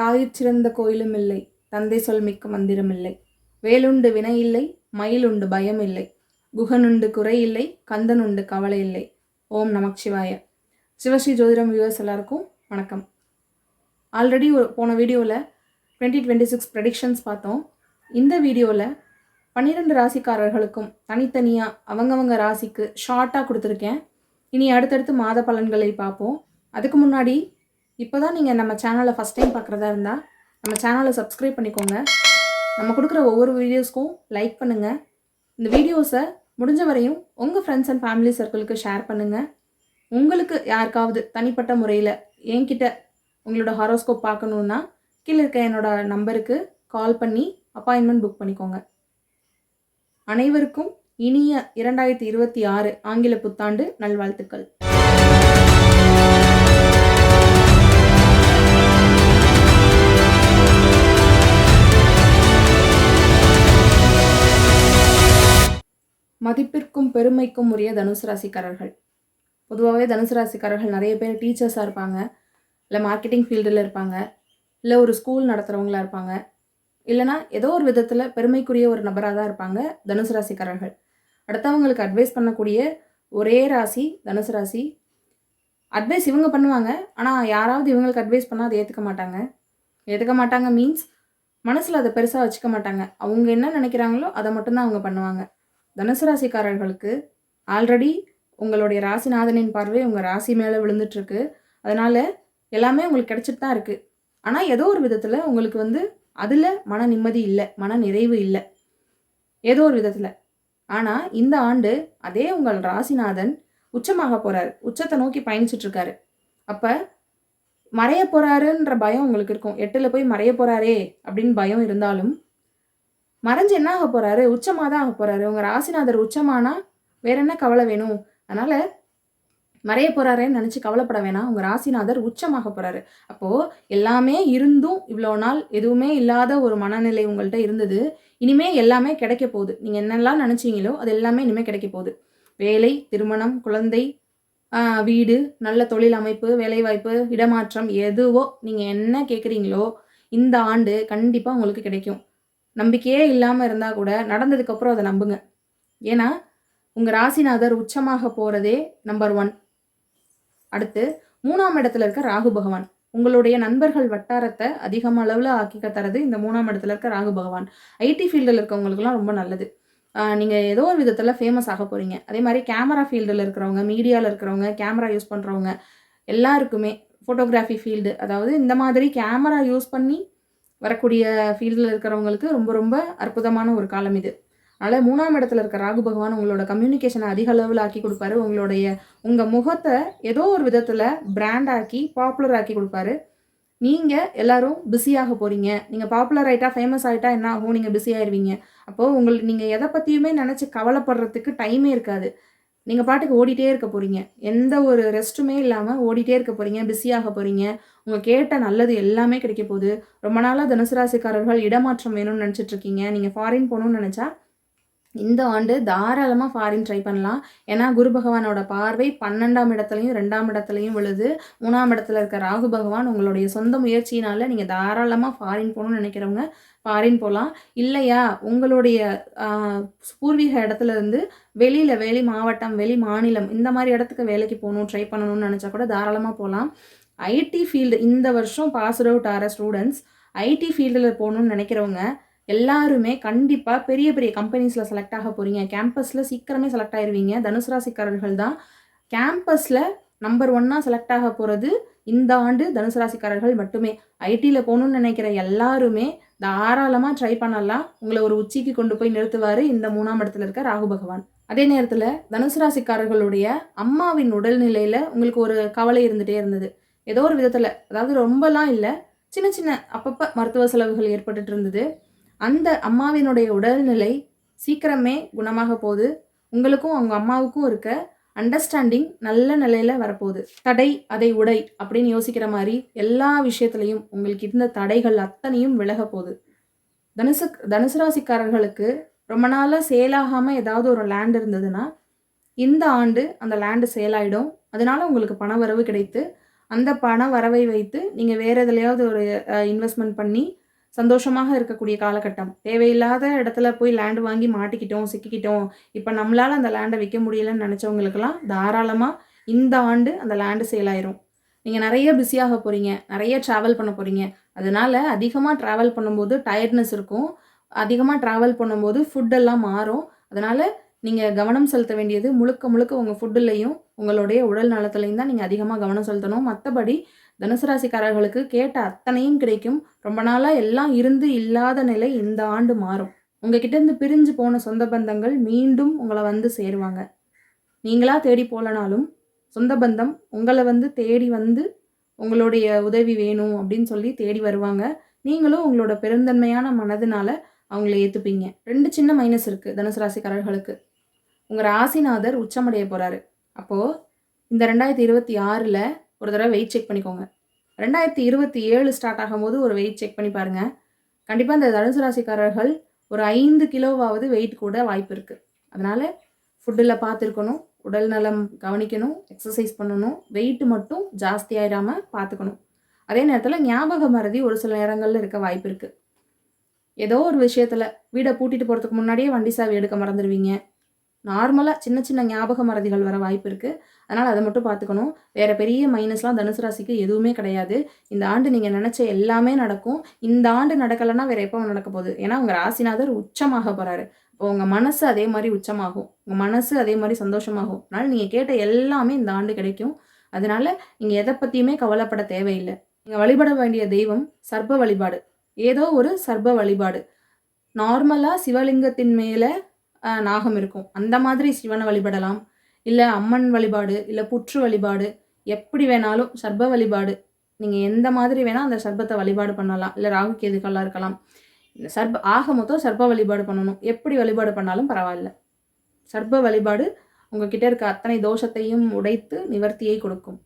தாயிற் சிறந்த கோயிலும் இல்லை. தந்தை சொல் மிக்க மந்திரம் இல்லை. வேலுண்டு வினை இல்லை மயிலுண்டு பயம் இல்லை. குகனுண்டு குறை இல்லை கந்தனுண்டு கவலை இல்லை. ஓம் நமக் சிவாய சிவஸ்ரீ ஜோதிடம் வியூவர்ஸ் எல்லாருக்கும் வணக்கம். ஆல்ரெடி போன வீடியோவில் டுவெண்ட்டி டுவெண்ட்டி சிக்ஸ் ப்ரெடிக்ஷன்ஸ் பார்த்தோம். இந்த வீடியோவில் பன்னிரெண்டு ராசிக்காரர்களுக்கும் தனித்தனியாக அவங்கவங்க ராசிக்கு ஷார்ட்டாக கொடுத்துருக்கேன். இனி அடுத்தடுத்து மாத பலன்களை பார்ப்போம். அதுக்கு முன்னாடி இப்போ தான் நீங்கள் நம்ம சேனலை ஃபஸ்ட் டைம் பார்க்குறதா இருந்தால் நம்ம சேனலை சப்ஸ்கிரைப் பண்ணிக்கோங்க. நம்ம கொடுக்குற ஒவ்வொரு வீடியோஸ்க்கும் லைக் பண்ணுங்கள் இந்த வீடியோஸை முடிஞ்ச வரையும் உங்கள் ஃப்ரெண்ட்ஸ் அண்ட் ஃபேமிலி சர்க்கிளுக்கு ஷேர் பண்ணுங்கள் உங்களுக்கு யாருக்காவது தனிப்பட்ட முறையில் என்கிட்ட உங்களோட ஹாரோஸ்கோப் பார்க்கணுன்னா கீழே இருக்க என்னோட நம்பருக்கு கால் பண்ணி அப்பாயின்மெண்ட் புக் பண்ணிக்கோங்க. அனைவருக்கும் இனிய இரண்டாயிரத்தி இருபத்தி ஆறு ஆங்கில புத்தாண்டு நல்வாழ்த்துக்கள். மதிப்பிற்கும் பெருமைக்கும் உரிய தனுசு ராசிக்காரர்கள். பொதுவாகவே தனுசு ராசிக்காரர்கள் நிறைய பேர் டீச்சர்ஸாக இருப்பாங்க. இல்லை மார்க்கெட்டிங் ஃபீல்டில் இருப்பாங்க. இல்லை ஒரு ஸ்கூல் நடத்துகிறவங்களா இருப்பாங்க. இல்லைனா ஏதோ ஒரு விதத்தில் பெருமைக்குரிய ஒரு நபராக தான் இருப்பாங்க தனுசு ராசிக்காரர்கள். அடுத்தவங்களுக்கு அட்வைஸ் பண்ணக்கூடிய ஒரே ராசி தனுசு ராசி. அட்வைஸ் இவங்க பண்ணுவாங்க. ஆனால் யாராவது இவங்களுக்கு அட்வைஸ் பண்ணால் அதை ஏற்றுக்க மாட்டாங்க. ஏற்றுக்க மாட்டாங்க மீன்ஸ் மனசில் அதை பெருசாக வச்சுக்க மாட்டாங்க. அவங்க என்ன நினைக்கிறாங்களோ அதை மட்டும்தான் அவங்க பண்ணுவாங்க. தனுசு ராசிக்காரர்களுக்கு ஆல்ரெடி உங்களுடைய ராசிநாதனின் பார்வை உங்கள் ராசி மேலே விழுந்துட்டுருக்கு. அதனால் எல்லாமே உங்களுக்கு கிடச்சிட்டு தான் இருக்குது ஆனால் ஏதோ ஒரு விதத்தில் உங்களுக்கு வந்து அதில் மன நிம்மதி இல்லை மன நிறைவு இல்லை. ஏதோ ஒரு விதத்தில். ஆனால் இந்த ஆண்டு அதே உங்கள் ராசிநாதன் உச்சமாக போகிறாரு உச்சத்தை நோக்கி பயணிச்சிட்ருக்காரு அப்போ மறைய போகிறாருன்ற பயம் உங்களுக்கு இருக்கும். எட்டில் போய் மறைய போகிறாரே அப்படின்னு பயம் இருந்தாலும் மறைஞ்சு என்ன ஆக போகிறாரு உச்சமாக தான் ஆக போகிறாரு உங்கள் ராசிநாதர் உச்சமானா வேற என்ன கவலை வேணும்? அதனால் மறைய போறாருன்னு நினச்சி கவலைப்பட வேணாம். உங்கள் ராசிநாதர் உச்சமாக போகிறாரு அப்போது எல்லாமே இருந்தும் இவ்வளோ நாள் எதுவுமே இல்லாத ஒரு மனநிலை உங்கள்கிட்ட இருந்தது. இனிமே எல்லாமே கிடைக்க போகுது. நீங்கள் என்னெல்லாம் நினச்சிங்களோ அது எல்லாமே இனிமேல் கிடைக்க போகுது. வேலை திருமணம் குழந்தை வீடு நல்ல தொழில் அமைப்பு வேலைவாய்ப்பு இடமாற்றம் எதுவோ நீங்கள் என்ன கேட்குறீங்களோ இந்த ஆண்டு கண்டிப்பாக உங்களுக்கு கிடைக்கும். நம்பிக்கையே இல்லாமல் இருந்தால் கூட நடந்ததுக்கப்புறம் அதை நம்புங்க. ஏன்னா உங்கள் ராசிநாதர் உச்சமாக போகிறதே நம்பர் ஒன் அடுத்து மூணாம் இடத்துல இருக்க ராகு பகவான். உங்களுடைய நண்பர்கள் வட்டாரத்தை அதிகம் அளவில் ஆக்கிக்க தரது இந்த மூணாம் இடத்துல இருக்க ராகு பகவான். ஐடி ஃபீல்டில் இருக்கவங்களுக்குலாம் ரொம்ப நல்லது. நீங்கள் ஏதோ ஒரு விதத்தில் ஃபேமஸ் ஆக போகிறீங்க அதே மாதிரி கேமரா ஃபீல்டில் இருக்கிறவங்க மீடியாவில் இருக்கிறவங்க கேமரா யூஸ் பண்ணுறவங்க எல்லாருக்குமே ஃபோட்டோகிராஃபி ஃபீல்டு அதாவது இந்த மாதிரி கேமரா யூஸ் பண்ணி வரக்கூடிய ஃபீல்டில் இருக்கிறவங்களுக்கு ரொம்ப ரொம்ப அற்புதமான ஒரு காலம் இது. அதனால் மூணாம் இடத்துல இருக்க ராகு பகவான் உங்களோட கம்யூனிகேஷனை அதிக அளவில் ஆக்கி கொடுப்பாரு. உங்களுடைய உங்கள் முகத்தை ஏதோ ஒரு விதத்தில் பிராண்ட் ஆக்கி பாப்புலர் ஆக்கி கொடுப்பாரு. நீங்கள் எல்லாரும் பிஸியாக போகிறீங்க நீங்கள் பாப்புலர் ஆகிட்டா ஃபேமஸ் ஆகிட்டா என்ன ஆகும்? நீங்கள் பிஸி ஆயிடுவீங்க அப்போது உங்களுக்கு நீங்கள் எதை பற்றியுமே நினச்சி கவலைப்படுறதுக்கு டைமே இருக்காது. நீங்கள் பாட்டுக்கு ஓடிட்டே இருக்க போகிறீங்க எந்த ஒரு ரெஸ்ட்டுமே இல்லாமல் ஓடிட்டே இருக்க போகிறீங்க பிஸியாக போகிறீங்க உங்கள் கேட்ட நல்லது எல்லாமே கிடைக்க போகுது. ரொம்ப நாளாக தனுசு ராசிக்காரர்கள் இடமாற்றம் வேணும்னு நினச்சிட்டு இருக்கீங்க. நீங்கள் ஃபாரின் போகணும்னு நினச்சா இந்த ஆண்டு தாராளமாக ஃபாரின் ட்ரை பண்ணலாம். ஏன்னா குரு பகவானோட பார்வை பன்னெண்டாம் இடத்துலையும் ரெண்டாம் இடத்துலையும் விழுது. மூணாம் இடத்துல இருக்க ராகு பகவான் உங்களுடைய சொந்த முயற்சியினால நீங்கள் தாராளமாக ஃபாரின் போகணும்னு நினைக்கிறவங்க ஃபாரின் போகலாம் இல்லையா? உங்களுடைய பூர்வீக இடத்துல இருந்து வெளியில் வெளி மாவட்டம் வெளி மாநிலம் இந்த மாதிரி இடத்துக்கு வேலைக்கு போகணும் ட்ரை பண்ணணும்னு நினச்சா கூட தாராளமாக போகலாம் ஐடி ஃபீல்டு இந்த வருஷம் பாஸ் அவுட் ஆகிற ஸ்டூடெண்ட்ஸ் ஐடி ஃபீல்டில் போகணும்னு நினைக்கிறவங்க எல்லாருமே கண்டிப்பாக பெரிய பெரிய கம்பெனிஸில் செலக்ட் ஆக போகிறீங்க கேம்பஸில் சீக்கிரமே செலக்ட் ஆயிடுவீங்க தனுசு ராசிக்காரர்கள் தான். கேம்பஸில் நம்பர் ஒன்னாக செலக்ட் ஆக போகிறது இந்த ஆண்டு தனுசு ராசிக்காரர்கள் மட்டுமே. ஐடியில் போகணும்னு நினைக்கிற எல்லாருமே தாராளமாக ட்ரை பண்ணலாம். உங்களை ஒரு உச்சிக்கு கொண்டு போய் நிறுத்துவார் இந்த மூணாம் இடத்துல இருக்க ராகு பகவான். அதே நேரத்தில் தனுசு ராசிக்காரர்களுடைய அம்மாவின் உடல்நிலையில் உங்களுக்கு ஒரு கவலை இருந்துகிட்டே இருந்தது. ஏதோ ஒரு விதத்தில் அதாவது ரொம்பலாம் இல்லை சின்ன சின்ன அப்பப்போ மருத்துவ செலவுகள் ஏற்பட்டுட்டு இருந்தது. அந்த அம்மாவினுடைய உடல்நிலை சீக்கிரமே குணமாக போகுது. உங்களுக்கும் அவங்க அம்மாவுக்கும் இருக்க அண்டர்ஸ்டாண்டிங் நல்ல நிலையில் வரப்போகுது. தடை அதை உடை அப்படின்னு யோசிக்கிற மாதிரி எல்லா விஷயத்துலையும் உங்களுக்கு இருந்த தடைகள் அத்தனையும் விலக போகுது. தனுசு தனுசு ராசிக்காரர்களுக்கு ரொம்ப நாளாக சேலாகாமல் ஏதாவது ஒரு லேண்ட் இருந்ததுன்னா இந்த ஆண்டு அந்த லேண்டு சேல் ஆகிடும் அதனால உங்களுக்கு பண வரவு கிடைத்து அந்த பண வரவை வைத்து நீங்கள் வேறு எதுலையாவது ஒரு இன்வெஸ்ட்மெண்ட் பண்ணி சந்தோஷமாக இருக்கக்கூடிய காலகட்டம். தேவையில்லாத இடத்துல போய் லேண்டு வாங்கி மாட்டிக்கிட்டோம் சிக்கிக்கிட்டோம். இப்போ நம்மளால் அந்த லேண்டை விற்க முடியலன்னு நினச்சவங்களுக்கெல்லாம் தாராளமாக இந்த ஆண்டு அந்த லேண்டு சேல் ஆயிரும். நீங்கள் நிறைய பிஸியாக போகிறீங்க நிறைய ட்ராவல் பண்ண போகிறீங்க அதனால் அதிகமாக ட்ராவல் பண்ணும்போது டயர்ட்னஸ் இருக்கும். அதிகமாக ட்ராவல் பண்ணும்போது ஃபுட்டெல்லாம் மாறும். அதனால் நீங்கள் கவனம் செலுத்த வேண்டியது முழுக்க முழுக்க உங்கள் ஃபுட்டுலேயும் உங்களுடைய உடல் நலத்துலையும் தான் நீங்கள் அதிகமாக கவனம் செலுத்தணும். மற்றபடி தனுசு ராசிக்காரர்களுக்கு கேட்ட அத்தனையும் கிடைக்கும். ரொம்ப நாளாக எல்லாம் இருந்து இல்லாத நிலை இந்த ஆண்டு மாறும். உங்ககிட்ட இருந்து பிரிஞ்சு போன சொந்த பந்தங்கள் மீண்டும் உங்களை வந்து சேருவாங்க. நீங்களாக தேடி போகலனாலும் சொந்த பந்தம் உங்களை வந்து தேடி வந்து உங்களுடைய உதவி வேணும் அப்படின்னு சொல்லி தேடி வருவாங்க. நீங்களும் உங்களோட பெருந்தன்மையான மனதினால அவங்கள ஏற்றுப்பீங்க ரெண்டு சின்ன மைனஸ் இருக்குது தனுசு ராசிக்காரர்களுக்கு. உங்கள் ராசிநாதர் உச்சமடைய போகிறாரு அப்போது இந்த ரெண்டாயிரத்தி இருபத்தி ஆறில் ஒரு தடவை வெயிட் செக் பண்ணிக்கோங்க. ரெண்டாயிரத்தி இருபத்தி ஏழு ஸ்டார்ட் ஆகும்போது ஒரு வெயிட் செக் பண்ணி பாருங்கள் கண்டிப்பாக இந்த தனுசு ராசிக்காரர்கள் ஒரு ஐந்து கிலோவாவது வெயிட் கூட வாய்ப்பு இருக்குது அதனால் ஃபுட்டில் பார்த்துருக்கணும். உடல் நலம் கவனிக்கணும். எக்ஸசைஸ் பண்ணணும். வெயிட் மட்டும் ஜாஸ்தி ஆயிடாமல் பார்த்துக்கணும். அதே நேரத்தில் ஞாபக மறதி ஒரு சில நேரங்களில் இருக்க வாய்ப்பு இருக்குது ஏதோ ஒரு விஷயத்தில் வீடை பூட்டிட்டு போகிறதுக்கு முன்னாடியே வண்டி சாவி எடுக்க மறந்துடுவீங்க. நார்மலாக சின்ன சின்ன ஞாபக மறதிகள் வர வாய்ப்பு இருக்குது அதனால் அதை மட்டும் பார்த்துக்கணும். வேறு பெரிய மைனஸ்லாம் தனுசு ராசிக்கு எதுவுமே கிடையாது. இந்த ஆண்டு நீங்கள் நினச்ச எல்லாமே நடக்கும். இந்த ஆண்டு நடக்கலைன்னா வேறு எப்போ நடக்க போகுது. ஏன்னா உங்கள் ராசிநாதர் உச்சமாக போகிறாரு இப்போ உங்கள் மனசு அதே மாதிரி உச்சமாகும். உங்கள் மனசு அதே மாதிரி சந்தோஷமாகும். அதனால் நீங்கள் கேட்ட எல்லாமே இந்த ஆண்டு கிடைக்கும். அதனால் நீங்கள் எதை பற்றியுமே கவலைப்பட தேவையில்லை. நீங்கள் வழிபட வேண்டிய தெய்வம் சர்ப்ப வழிபாடு. ஏதோ ஒரு சர்ப வழிபாடு. நார்மலாக சிவலிங்கத்தின் மேலே நாகம் இருக்கும். அந்த மாதிரி சிவனை வழிபடலாம். இல்லை அம்மன் வழிபாடு இல்லை புற்று வழிபாடு எப்படி வேணாலும் சர்ப வழிபாடு. நீங்கள் எந்த மாதிரி வேணால் அந்த சர்பத்தை வழிபாடு பண்ணலாம். இல்லை ராகு கேதுக்கெல்லாம் இருக்கலாம். இந்த சர்ப ஆக மொத்தம் சர்ப வழிபாடு பண்ணணும். எப்படி வழிபாடு பண்ணாலும் பரவாயில்ல. சர்ப வழிபாடு உங்ககிட்ட இருக்க அத்தனை தோஷத்தையும் உடைத்து நிவர்த்தியை கொடுக்கும்.